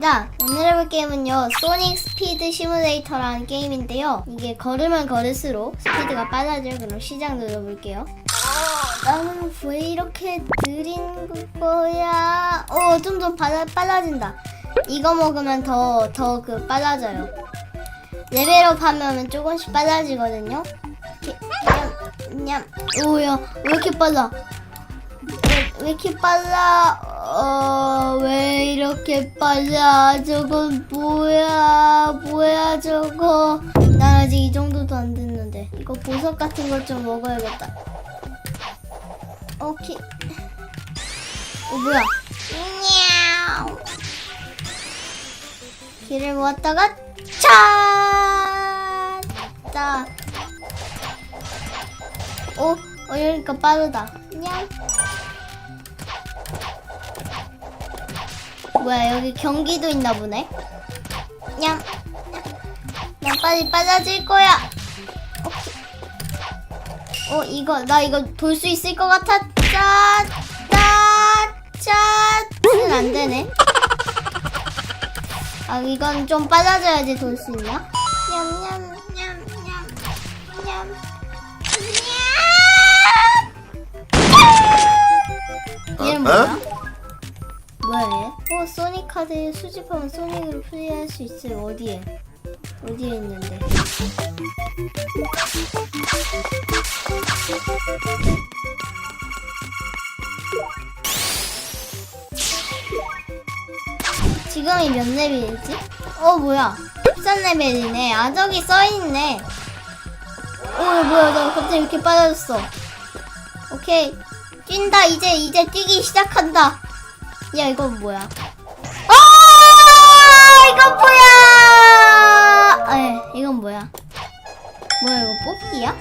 자, 오늘 해볼 게임은요, 소닉 스피드 시뮬레이터라는 게임인데요. 이게 걸으면 걸을수록 스피드가 빨라져요. 그럼 시작 눌러볼게요. 나는 왜 이렇게 느린 거야? 어, 좀 더 빨라진다. 이거 먹으면 더, 더 그 빨라져요. 레벨업 하면 조금씩 빨라지거든요. 냠, 냠. 오야, 왜 이렇게 빨라? 왜, 왜 이렇게 빨라? 어, 왜 이렇게 빨라? 저건 뭐야? 뭐야, 저거? 나 아직 이 정도도 안 됐는데. 이거 보석 같은 것좀 먹어야겠다. 오케이. 어, 뭐야? 냐우. 길을 모았다가, 차! 자. 오, 어, 이러니까 빠르다. 냥. 뭐야 여기 경기도 있나 보네. 냥. 난 빨리 빨라질 거야. 오케이. 어 이거 나 이거 돌 수 있을 것 같아. 짜, 짜, 짜. 안 되네. 아 이건 좀 빨라져야지 돌 수 있나? 냠냠냠냠 냠. 얘는 뭐야? 뭐야 얘? 어 소닉 카드 수집하면 소닉으로 플레이할 수 있어요. 어디에? 어디에 있는데? 지금이 몇 레벨이지? 어 뭐야. 13레벨이네. 아 저기 써있네. 어 뭐야. 나 갑자기 이렇게 빨라졌어. 오케이. 뛴다. 이제 이제 뛰기 시작한다 야 이건 뭐야? 아 이건 뭐야? 에 이건 뭐야? 뭐야 이거 뽑기야?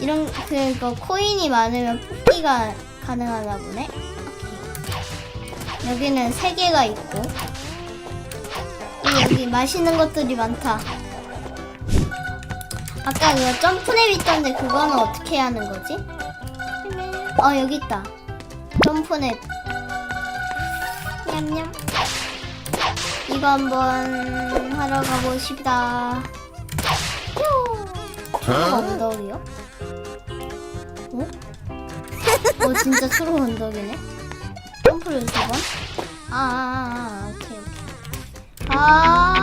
이런 그거 코인이 많으면 뽑기가 가능하나 보네? 오케이. 여기는 세 개가 있고. 이 여기 맛있는 것들이 많다. 아까 그거 점프랩 있던데 그거는 어떻게 하는 거지? 어 여기 있다. 점프넷 냠냠 이거 한번 하러 가보십시다 초록 언덕이요? 어? 어 진짜 초록 언덕이네 점프를 두 번? 아, 아, 아, 아 오케이 오케이 아,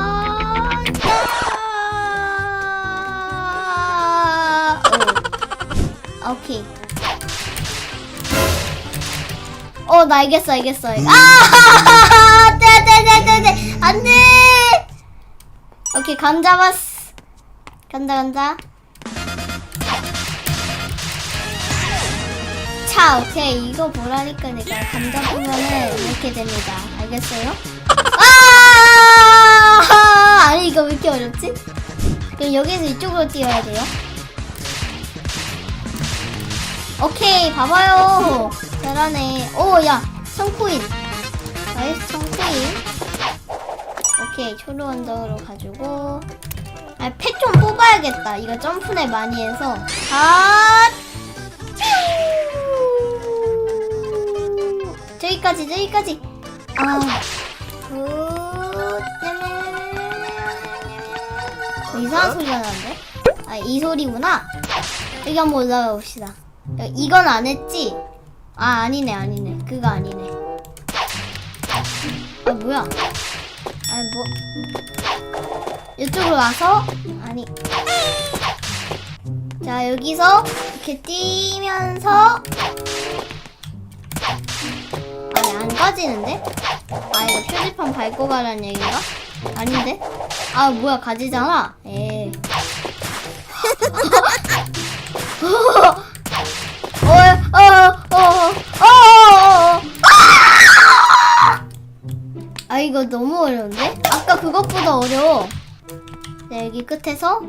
야! 오. 오케이 어, 나 알겠어, 알겠어. 아! 안 돼, 안 돼, 안 돼, 안 돼! 오케이, 감 잡았어. 간다, 간다. 차, 오케이. 이거 보라니까 내가 감 잡으면은 이렇게 됩니다. 알겠어요? 아! 아니, 이거 왜 이렇게 어렵지? 그럼 여기서 이쪽으로 뛰어야 돼요. 오케이, 봐봐요. 잘하네. 오, 야, 청코인. 나이스 청코인. 오케이, 초록 언덕으로 가지고. 아, 펫 좀 뽑아야겠다. 이거 점프네 많이 해서. 아! 뾰! 저기까지, 저기까지. 아. 굿. 어, 이상한 소리가 나는데? 아, 이 소리구나. 여기 한번 올라가 봅시다. 야, 이건 안 했지? 아 아니네 아니네. 그거 아니네. 아 뭐야? 아뭐. 이쪽으로 와서? 아니. 자 여기서 이렇게 뛰면서. 아니 안 가지는데? 아 이거 표지판 밟고 가라는 얘기인가? 아닌데? 아 뭐야 가지잖아. 에. 어, 끝에서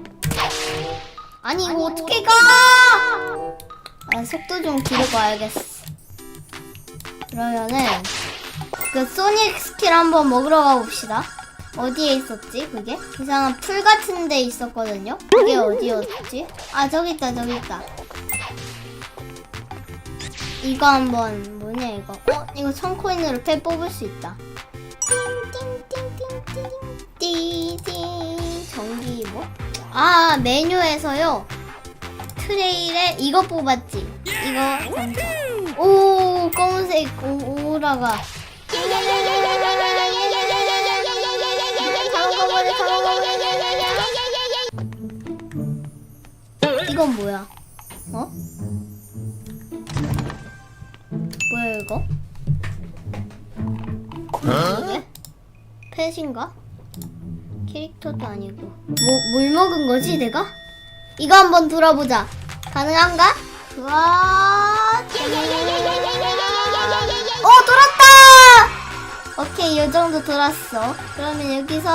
아니 이거 어떻게 가? 아 속도 좀 와야겠어. 그러면은 그 소닉 스킬 한번 먹으러 가봅시다. 어디에 있었지 그게? 이상한 풀 같은 데 있었거든요? 그게 어디였지? 아 저기 있다 저기 있다. 이거 한번 뭐냐 이거 어 이거 천 코인으로 패 뽑을 수 있다 아 메뉴에서요 트레일에 이거 뽑았지 이거 오 검은색 오, 오라가 이건 뭐야? 어? 뭐야 이거? 이게? 펫인가? 캐릭터도 아니고 뭐, 뭘 먹은 거지 내가? 이거 한번 들어보자 가능한가? 우와 어 돌았다 오케이 이 정도 돌았어 그러면 여기서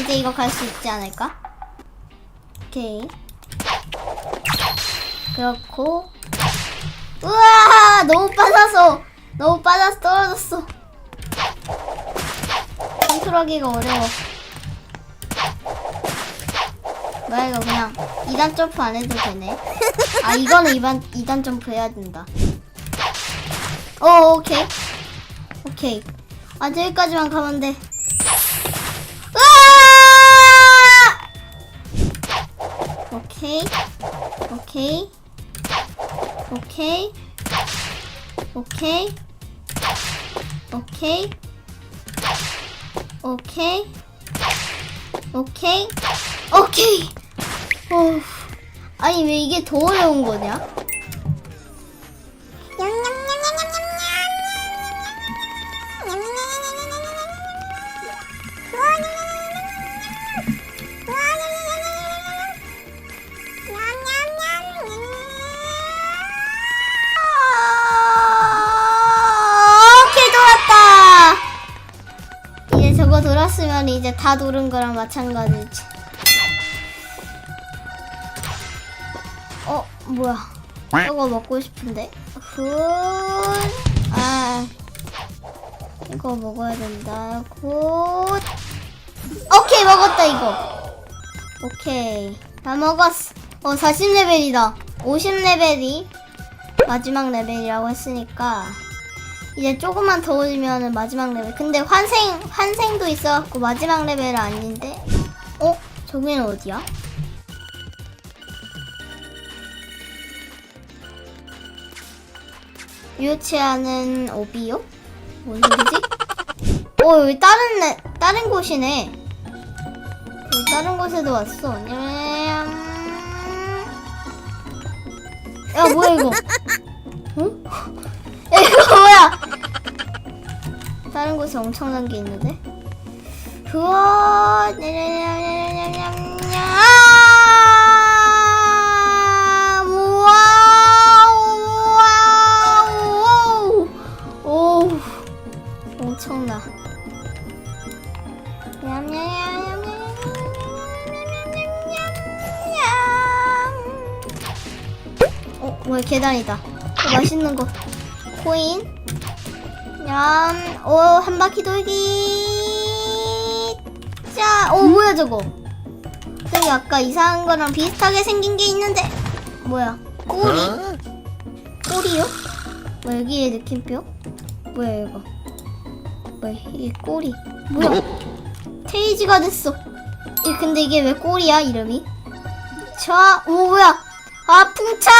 이제 이거 갈 수 있지 않을까? 오케이. 그렇고. 우와! 너무 빠져서 너무 빠져서 떨어졌어. 컨트롤하기가 어려워. 뭐야 이거 그냥 2단 점프 안 해도 되네. 아 이거는 2단, 2단 점프 해야 된다. 어 오케이. 오케이. 아 저기까지만 가면 돼 오케이. 오케이. 오케이. 오케이. 오케이. 오케이. 오케이. 오케이. 어 아니 왜 이게 더 어려운 거냐? 돌았으면 이제 다 돌은 거랑 마찬가지지. 어 뭐야? 저거 먹고 싶은데. 굿. 아 이거 먹어야 된다. 굿. 오케이 먹었다 이거. 오케이 다 먹었어. 어 40레벨이다. 50레벨이 마지막 레벨이라고 했으니까 이제 조금만 더 오면 마지막 레벨. 근데 환생 환생도 있어갖고 마지막 레벨은 아닌데. 어? 저기는 어디야? 유치하는 오비요? 뭔 소리지? 어 여기 다른 내, 다른 곳이네. 여기 다른 곳에도 왔어. 냠. 야 뭐야 이거? 응? 야, 이거? 다른 곳에 엄청난 게 있는데? 우와! 아, 엄청나. 어, 뭐야, 계단이다. 어, 맛있는 거. 코인? 냠. 오, 한 바퀴 돌기. 자, 오, 뭐야 저거? 저기 아까 이상한 거랑 비슷하게 생긴 게 있는데. 뭐야? 꼬리? 꼬리요? 뭐 여기에 느낌표? 뭐야 이거? 뭐야 이게 꼬리? 뭐야? 테이지가 됐어. 이 근데 이게 왜 꼬리야 이름이? 자, 오 뭐야? 아 풍차.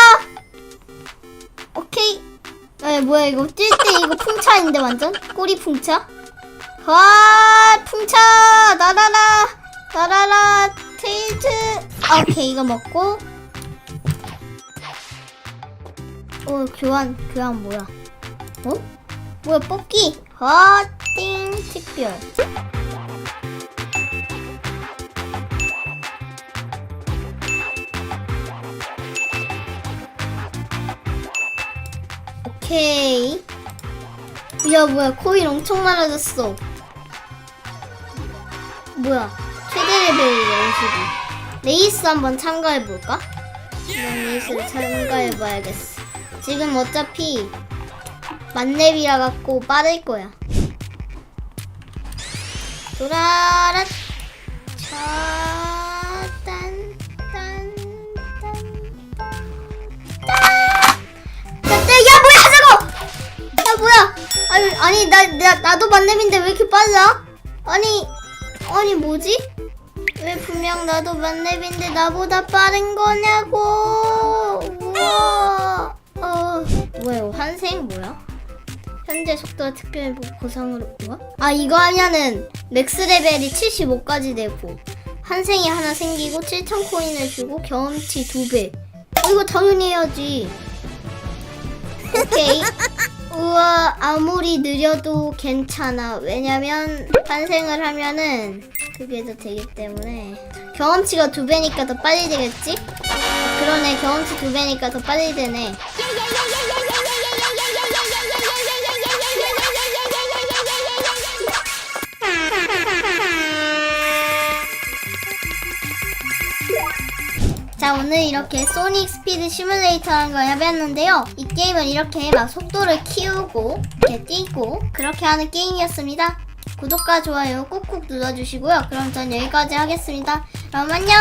에 뭐야 이거 뛸 때 이거 풍차인데 완전 꼬리 풍차. 와 풍차 나라라 나라라 테이즈. 아, 오케이 이거 먹고. 어 교환 교환 뭐야? 어? 뭐야 뽑기? 아띵 특별. 오케이. 야 뭐야 코인 엄청 많아졌어. 뭐야 최대 레벨이야 52. 레이스 한번 참가해 볼까? 이런 레이스를 참가해 봐야겠어. 지금 어차피 만렙이라 갖고 빠를 거야. 돌아라. 나, 나 나도 만렙인데 왜 이렇게 빨라? 아니 아니 뭐지? 왜 분명 나도 만렙인데 나보다 빠른 거냐고? 우와. 어 뭐야 환생 뭐야? 현재 속도와 특별 보상으로 뭐야? 아 이거 하면은 맥스 레벨이 75까지 되고 환생이 하나 생기고 7천 코인을 주고 경험치 2배. 어, 이거 당연히 해야지. 오케이. 우와 아무리 느려도 괜찮아. 왜냐면 환생을 하면은 그게 더 되기 때문에. 경험치가 두 배니까 더 빨리 되겠지? 아, 그러네 경험치 두 배니까 더 빨리 되네 자 오늘 이렇게 소닉 스피드 시뮬레이터라는 걸 해봤는데요. 이 게임은 이렇게 막 속도를 키우고 이렇게 뛰고 그렇게 하는 게임이었습니다. 구독과 좋아요 꾹꾹 눌러주시고요. 그럼 전 여기까지 하겠습니다. 그럼 안녕